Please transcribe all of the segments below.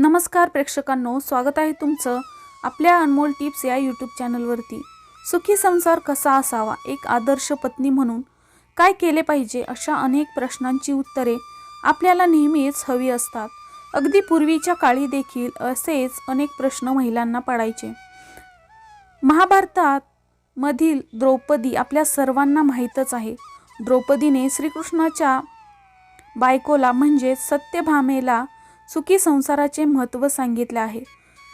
नमस्कार प्रेक्षकांनो स्वागत आहे तुमचं आपल्या अनमोल टिप्स या यूट्यूब चॅनलवरती. सुखी संसार कसा असावा एक आदर्श पत्नी म्हणून काय केले पाहिजे अशा अनेक प्रश्नांची उत्तरे आपल्याला नेहमीच हवी असतात. अगदी पूर्वीच्या काळी देखील असेच अनेक प्रश्न महिलांना पडायचे. महाभारतात मधील द्रौपदी आपल्या सर्वांना माहीतच आहे. द्रौपदीने श्रीकृष्णाच्या बायकोला म्हणजेच सत्यभामेला सुखी संसाराचे महत्त्व सांगितले आहे.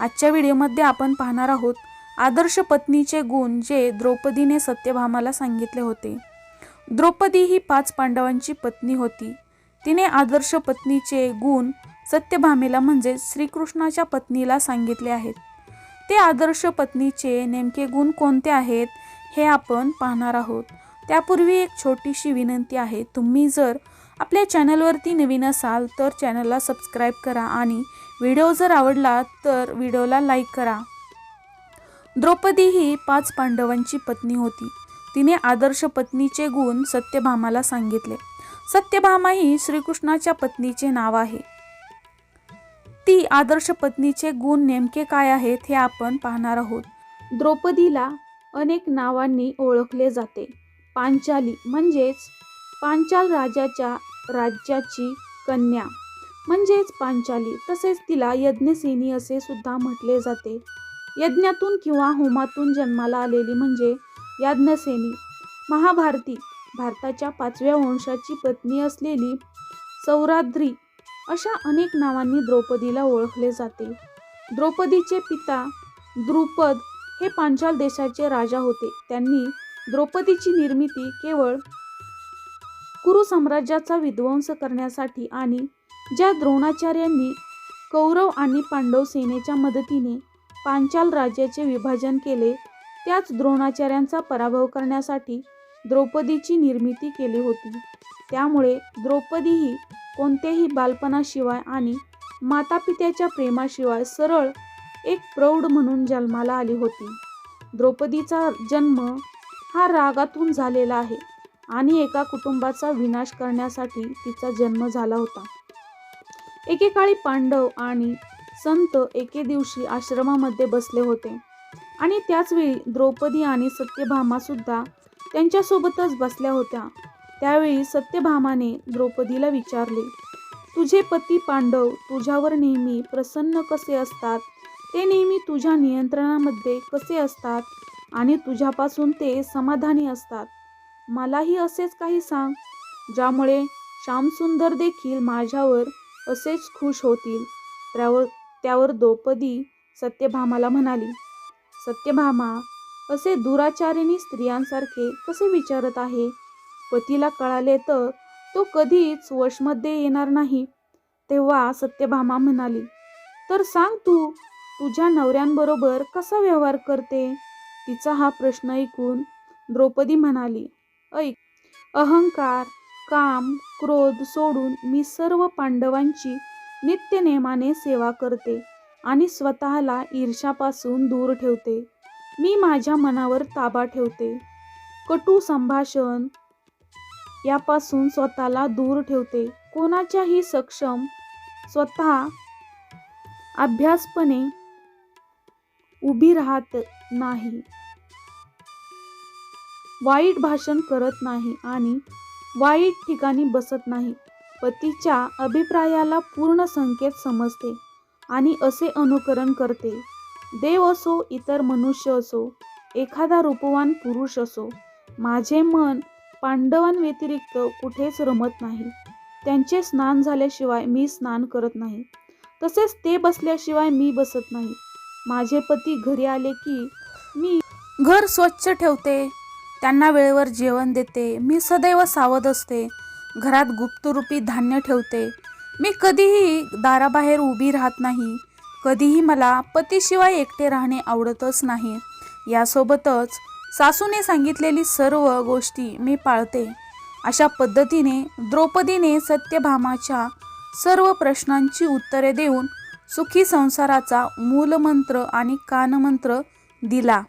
आजच्या व्हिडिओमध्ये आपण पाहणार आहोत आदर्श पत्नीचे गुण जे द्रौपदीने सत्यभामाला सांगितले होते. द्रौपदी ही पाच पांडवांची पत्नी होती. तिने आदर्श पत्नीचे गुण सत्यभामेला म्हणजे श्रीकृष्णाच्या पत्नीला सांगितले आहेत. ते आदर्श पत्नीचे नेमके गुण कोणते आहेत हे आपण पाहणार आहोत. त्यापूर्वी एक छोटीशी विनंती आहे तुम्ही जर आपल्या चॅनलवरती नवीन असाल तर चॅनलला सबस्क्राईब करा आणि व्हिडिओ जर आवडला तर व्हिडिओला लाईक करा. द्रौपदी ही पाच पांडवांची पत्नी होती. तिने आदर्श पत्नीचे गुण सत्यभामाला सांगितले. सत्यभामा ही श्रीकृष्णाच्या पत्नीचे नाव आहे. ती आदर्श पत्नीचे गुण नेमके काय आहेत हे आपण पाहणार आहोत. द्रौपदीला अनेक नावांनी ओळखले जाते. पांचाली म्हणजेच पांचाल राजाच्या राज्याची कन्या. म्हणजेच पांचाली. तसेच तिला यज्ञसेनी असे सुद्धा म्हटले जाते. यज्ञातून किंवा होमातून जन्माला आलेली म्हणजे याज्ञसेनी. महाभारती. भारताच्या पाचव्या वंशाची पत्नी असलेली सौराद्री अशा अनेक नावांनी द्रौपदीला ओळखले जाते. द्रौपदीचे पिता द्रुपद हे पांचाल देशाचे राजा होते. त्यांनी द्रौपदीची निर्मिती केवळ कुरु साम्राज्याचा विध्वंस करण्यासाठी आणि ज्या द्रोणाचार्यांनी कौरव आणि पांडव सेनेच्या मदतीने पांचाल राज्याचे विभाजन केले त्याच द्रोणाचार्यांचा पराभव करण्यासाठी द्रौपदीची निर्मिती केली होती. त्यामुळे द्रौपदी ही कोणत्याही बालपणाशिवाय आणि मातापित्याच्या प्रेमाशिवाय सरळ एक प्रौढ म्हणून जन्माला आली होती. द्रौपदीचा जन्म हा रागातून झालेला आहे. आणि एका कुटुंबाचा विनाश करण्यासाठी तिचा जन्म झाला होता. एकेकाळी पांडव आणि संत एके दिवशी आश्रमामध्ये बसले होते आणि त्याचवेळी द्रौपदी आणि सत्यभामा सुद्धा त्यांच्यासोबतच बसल्या होत्या. त्यावेळी सत्यभामाने द्रौपदीला विचारले तुझे पती पांडव तुझ्यावर नेहमी प्रसन्न कसे असतात? ते नेहमी तुझ्या नियंत्रणामध्ये कसे असतात? आणि तुझ्यापासून ते समाधानी असतात? मलाही असेच काही सांग ज्यामुळे श्यामसुंदर देखील माझ्यावर असेच खुश होतील. त्यावर त्यावर द्रौपदी सत्यभामाला म्हणाली सत्यभामा असे दुराचारिणी स्त्रियांसारखे कसे विचारत आहे? पतीला कळाले तर तो कधीच वशमध्ये येणार नाही. तेव्हा सत्यभामा म्हणाली तर सांग तू तुझ्या नवऱ्यांबरोबर कसा व्यवहार करते? तिचा हा प्रश्न ऐकून द्रौपदी म्हणाली ऐक. अहंकार काम क्रोध सोडून मी सर्व पांडवांची नित्यनेमाने सेवा करते आणि स्वतःला ईर्षापासून दूर ठेवते. मी माझ्या मनावर ताबा ठेवते. कटू संभाषण यापासून स्वतःला दूर ठेवते. कोणाच्याही सक्षम स्वतः अभ्यासपणे उभी राहत नाही. वाईट भाषण करत नाही आणि वाईट ठिकाणी बसत नाही. पतीच्या अभिप्रायाला पूर्ण संकेत समजते आणि असे अनुकरण करते. देव असो इतर मनुष्य असो एखादा रूपवान पुरुष असो माझे मन पांडवांव्यतिरिक्त कुठेच रमत नाही. त्यांचे स्नान झाल्याशिवाय मी स्नान करत नाही. तसेच ते बसल्याशिवाय मी बसत नाही. माझे पती घरी आले की मी घर स्वच्छ ठेवते. त्यांना वेळेवर जेवण देते. मी सदैव सावध असते. घरात गुप्तरूपी धान्य ठेवते. मी कधीही दाराबाहेर उभी राहत नाही. कधीही मला पतीशिवाय एकटे राहणे आवडतच नाही. यासोबतच सासूने सांगितलेली सर्व गोष्टी मी पाळते. अशा पद्धतीने द्रौपदीने सत्यभामाच्या सर्व प्रश्नांची उत्तरे देऊन सुखी संसाराचा मूलमंत्र आणि कानमंत्र दिला.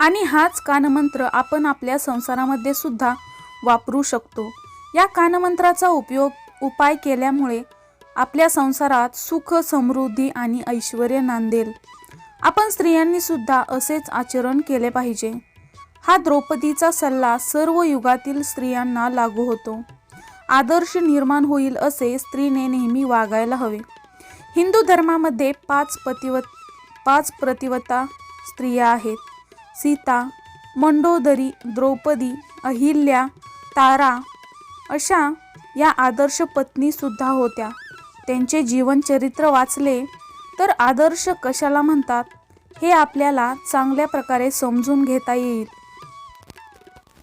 आणि हाच कानमंत्र आपण आपल्या संसारामध्ये सुद्धा वापरू शकतो. या कानमंत्राचा उपयोग उपाय केल्यामुळे आपल्या संसारात सुख समृद्धी आणि ऐश्वर नांदेल. आपण स्त्रियांनी सुद्धा असेच आचरण केले पाहिजे. हा द्रौपदीचा सल्ला सर्व युगातील स्त्रियांना लागू होतो. आदर्श निर्माण होईल असे स्त्रीने नेहमी वागायला हवे. हिंदू धर्मामध्ये पाच पतिवत पाच प्रतिवता स्त्रिया आहेत. सीता मंडोदरी द्रौपदी अहिल्या तारा अशा या आदर्श पत्नीसुद्धा होत्या. त्यांचे जीवनचरित्र वाचले तर आदर्श कशाला म्हणतात? हे आपल्याला चांगल्या प्रकारे समजून घेता येईल.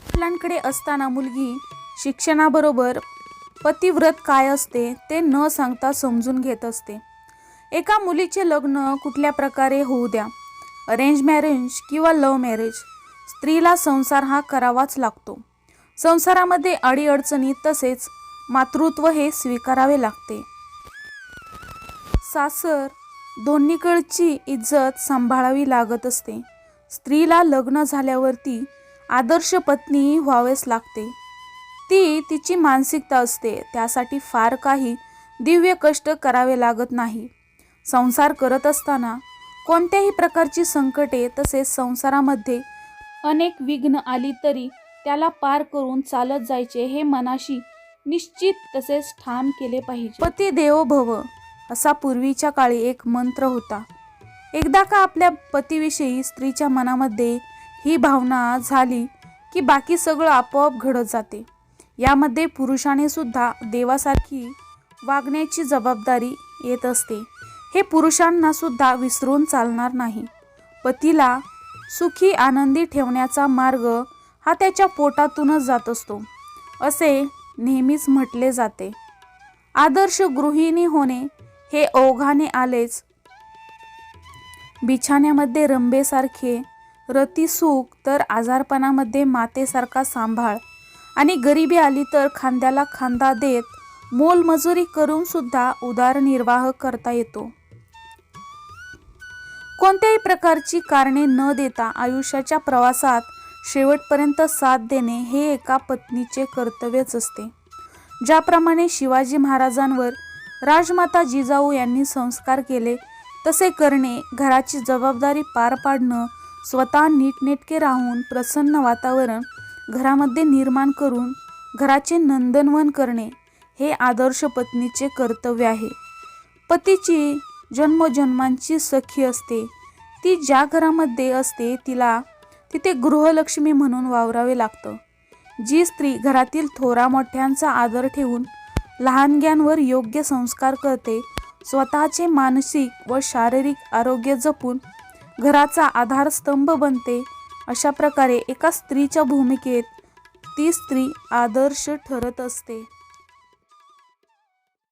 वडिलांकडे असताना मुलगी शिक्षणाबरोबर पतिव्रत काय असते ते न सांगता समजून घेत असते. एका मुलीचे लग्न कुठल्या प्रकारे होऊ द्या? अरेंज मॅरेज किंवा लव्ह मॅरेज स्त्रीला संसार हा करावाच लागतो. संसारामध्ये अडीअडचणी तसेच मातृत्व हे स्वीकारावे लागते. सासर दोन्हीकडची इज्जत सांभाळावी लागत असते. स्त्रीला लग्न झाल्यावरती आदर्श पत्नी व्हावेच लागते. ती तिची मानसिकता असते त्यासाठी फार काही दिव्य कष्ट करावे लागत नाही. संसार करत असताना कोणत्याही प्रकारची संकटे तसेच संसारामध्ये अनेक विघ्न आली तरी त्याला पार करून चालत जायचे हे मनाशी निश्चित तसेच ठाम केले पाहिजे. पती देवो भव असा पूर्वीच्या काळी एक मंत्र होता. एकदा का आपल्या पतीविषयी स्त्रीच्या मनामध्ये ही भावना झाली की बाकी सगळं आपोआप घडत जाते. यामध्ये पुरुषाने सुद्धा देवासारखी वागण्याची जबाबदारी येत असते. हे पुरुषांना सुद्धा विसरून चालणार नाही. पतीला सुखी आनंदी ठेवण्याचा मार्ग हा त्याच्या पोटातूनच जात असतो असे नेहमीच म्हटले जाते. आदर्श गृहिणी होणे हे ओघाने आलेच. बिछाण्यामध्ये रंबेसारखे रतिसुख तर आजारपणामध्ये मातेसारखा सांभाळ आणि गरिबी आली तर खांद्याला खांदा देत मोलमजुरी करून सुद्धा उदारनिर्वाह करता येतो. कोणत्याही प्रकारची कारणे न देता आयुष्याच्या प्रवासात शेवटपर्यंत साथ देणे हे एका पत्नीचे कर्तव्यच असते. ज्याप्रमाणे शिवाजी महाराजांवर राजमाता जिजाऊ यांनी संस्कार केले तसे करणे घराची जबाबदारी पार पाडणं स्वतः नीटनेटके राहून प्रसन्न वातावरण घरामध्ये निर्माण करून घराचे नंदनवन करणे हे आदर्श पत्नीचे कर्तव्य आहे. पतीची जन्मजन्मांची सखी असते. ती ज्या घरामध्ये असते तिला तिथे गृहलक्ष्मी म्हणून वावरावे लागतं. जी स्त्री घरातील थोरा मोठ्यांचा आदर ठेवून लहानग्यांवर योग्य संस्कार करते स्वतःचे मानसिक व शारीरिक आरोग्य जपून घराचा आधारस्तंभ बनते अशा प्रकारे एका स्त्रीच्या भूमिकेत ती स्त्री आदर्श ठरत असते.